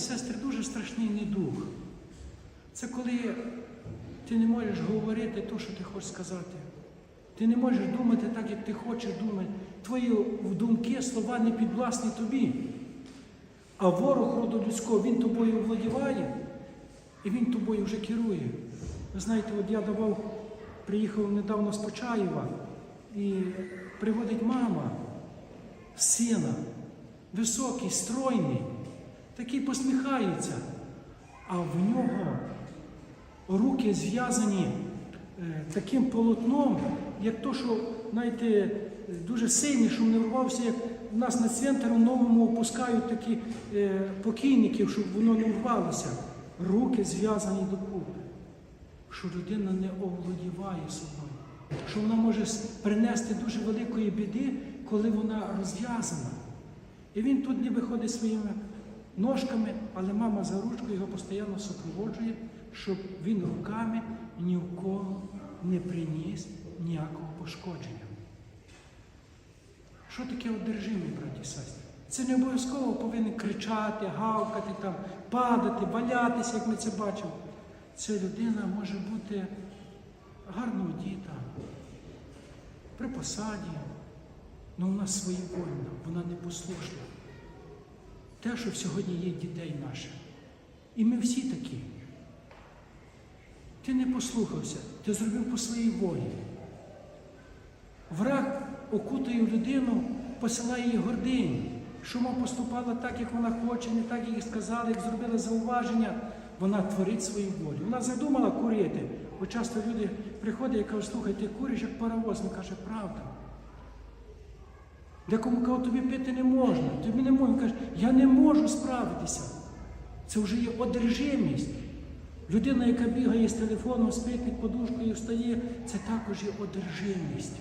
сестри, дуже страшний недух. Це коли ти не можеш говорити те, що ти хочеш сказати. Ти не можеш думати так, як ти хочеш думати. Твої думки, слова не підвласні тобі. А ворог роду людського, він тобою владіває, і він тобою вже керує. Ви знаєте, от я давав, приїхав недавно з Почаєва, і приводить мама сина, високий, стройний, такий посміхається, а в нього руки зв'язані е, таким полотном, як то, що, знаєте, дуже сильний, що не врвався, як в нас на центрі новому опускають такі е, покійників, щоб воно не врвалося. Руки зв'язані докупи. Що людина не оволодіває собою, що вона може принести дуже великої біди, коли вона розв'язана. І він тут ніби ходить своїми ножками, але мама за ручку його постійно супроводжує, щоб він руками ні в кого не приніс ніякого пошкодження. Що таке одержимий, браті і сестри? Це не обов'язково повинен кричати, гавкати, там, падати, валятися, як ми це бачимо. Ця людина може бути гарно одіта, при посаді, але вона своєвольна, вона непослушна. Те, що сьогодні є дітей наших. І ми всі такі. Ти не послухався, ти зробив по своїй волі. Враг окутує людину, посилає її гординю, що вона поступала так, як вона хоче, не так, як їй сказали, як зробила зауваження. Вона творить свою волю. Вона задумала курити. Бо часто люди приходять і кажуть, слухай, ти куриш як паровоз. Він каже, правда. Декому кажуть, тобі пити не можна, тобі не можна. Він каже, я не можу справитися. Це вже є одержимість. Людина, яка бігає з телефоном, спить під подушкою, встає, це також є одержимість.